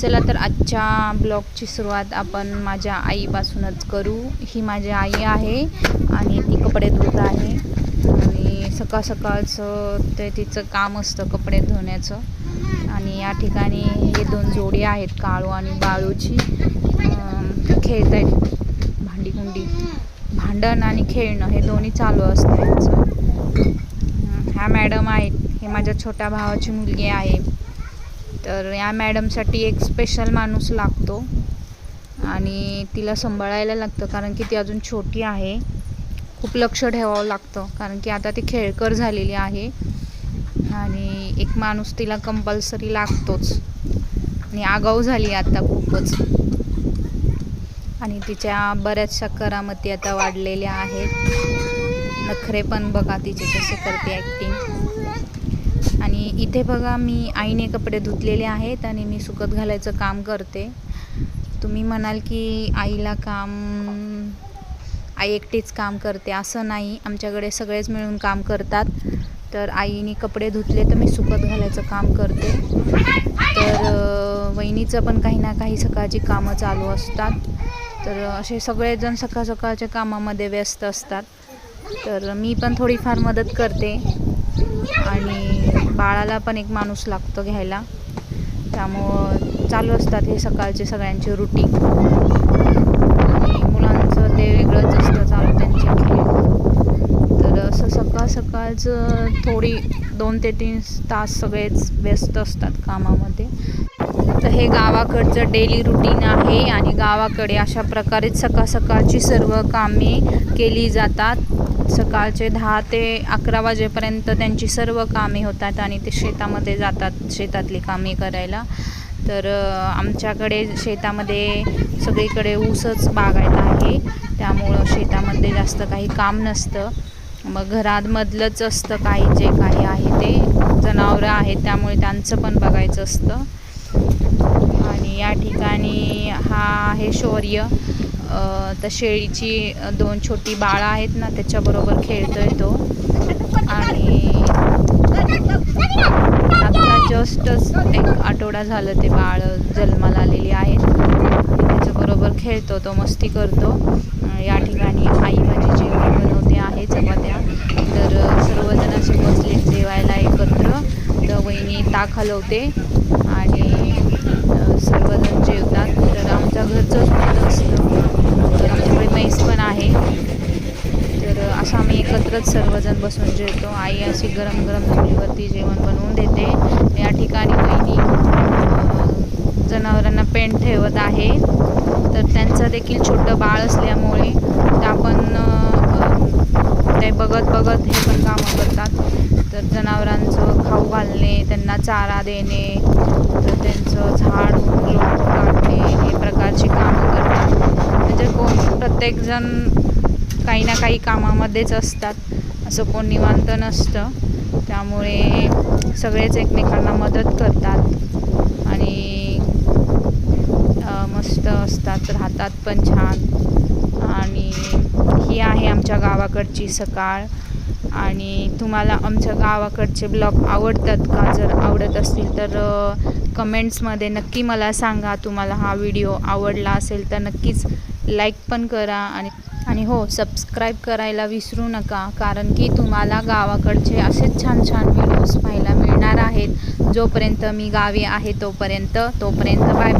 चला तर आजच्या ब्लॉगची सुरुवात आपण माझ्या आईपासूनच करू. ही माझी आई आहे आणि ती कपडे धुत आहे. आणि सकाळ सकाळचं ते तिचं काम असतं कपडे धुण्याचं. आणि या ठिकाणी हे दोन जोडी आहेत काळू आणि बाळूची. खेळत आहेत भांडी कुंडी. भांडण आणि खेळणं हे दोन्ही चालू असतं. ह्या मॅडम आहेत. हे माझ्या छोट्या भावाची मुलगी आहे. तर या मॅडमसाठी एक स्पेशल माणूस लागतो. आणि तिला सांभाळायला लागतं कारण की ती अजून छोटी आहे. खूप लक्ष ठेवावं लागतं कारण की आता ती खेळकर झालेली आहे. आणि एक माणूस तिला कंपल्सरी लागतोच. आणि आगाऊ झाली आता खूपच. आणि तिच्या बऱ्याचशा करामती आता वाढलेल्या आहेत. नखरे पण बघा तिचे कसे करते ॲक्टिंग आणि इथे बघा मी आईने कपडे धुतलेले आहेत आणि मी सुकत घालायचं काम करते. तुम्ही म्हणाल की आईला काम आई एकटीच काम करते. असं नाही. आमच्याकडे सगळेच मिळून काम करतात. तर आईने कपडे धुतले तर मी सुकत घालायचं काम करते. तर वहिनीचं पण काही ना काही सकाळची कामं चालू असतात. तर असे सगळेजण सकाळ सकाळच्या कामामध्ये व्यस्त असतात. तर मी पण थोडीफार मदत करते. आणि बाळाला पण एक माणूस लागतो घ्यायला. त्यामुळं चालू असतात हे सकाळचे सगळ्यांचे रुटीन आणि मुलांचं ते वेगळंच असतं चालू त्यांचे तर असं सकाळ सकाळचं थोडी दोन ते तीन तास सगळेच व्यस्त असतात कामामध्ये. तर हे गावाकडचं डेली रुटीन आहे आणि गावाकडे अशा प्रकारेच सकाळ सकाळची सर्व कामे केली जातात. सकाळचे दहा ते अकरा वाजेपर्यंत त्यांची सर्व कामे होतात आणि ते शेतामध्ये जातात शेतातली कामे करायला. तर आमच्याकडे शेतामध्ये सगळीकडे ऊसच बागायत आहे. त्यामुळं शेतामध्ये जास्त काही काम नसतं. मग घरामधलंच असतं काही जे काही आहे ते. जनावरं आहेत त्यामुळे त्यांचं पण बघायचं असतं. आणि या ठिकाणी हा आहे शौर्य. तर शेळीची दोन छोटी बाळं आहेत ना त्याच्याबरोबर खेळतोय तो. आणि आता जस्टच एक आठवडा झालं ते बाळ जन्माला आलेली आहेत त्याच्याबरोबर खेळतो तो मस्ती करतो. या ठिकाणी आई माझी जेवण बनवते आहे चपात्या. तर सर्वजण असे बसले जेवायला एकत्र. तर वहिनी ताक हलवते आणि अ, सर्वजण जेवतात तर आमच्या घरचंच दूध असतं तर आमच्याकडे म्हैस पण आहे तर असं आम्ही एकत्रच सर्वजण बसून जेवतो आई अशी गरम गरम चुलीवरती जेवण बनवून देते. या ठिकाणी बहिणी जनावरांना पेंट ठेवत आहे. तर त्यांचं देखील छोटं बाळ असल्यामुळे आपण ते बघत बघत हे पण कामं करतात. तर जनावरांचं खाऊ घालणे त्यांना चारा देणे तर त्यांचं झाड लोट काढणे हे प्रकारची कामं करतात. म्हणजे कोण प्रत्येकजण काही ना काही कामामध्येच असतात. असं कोण निवांत नसतं. त्यामुळे सगळेच एकमेकांना मदत करतात. आणि मस्त असतात राहतात पण छान. आणि ही आहे आमच्या गावाकडची सकाळ. आणि तुम्हाला आमच्या गावाकडचे ब्लॉग आवडतात का? जर आवडत असतील तर कमेंट्समध्ये नक्की मला सांगा. तुम्हाला हा व्हिडिओ आवडला असेल तर नक्कीच लाईक पण करा आणि आणि हो सबस्क्राईब करायला विसरू नका कारण की तुम्हाला गावाकडचे असेच छान छान व्हिडिओज पाहायला मिळणार आहेत. जोपर्यंत मी गावी आहे तोपर्यंत तोपर्यंत बाय बाय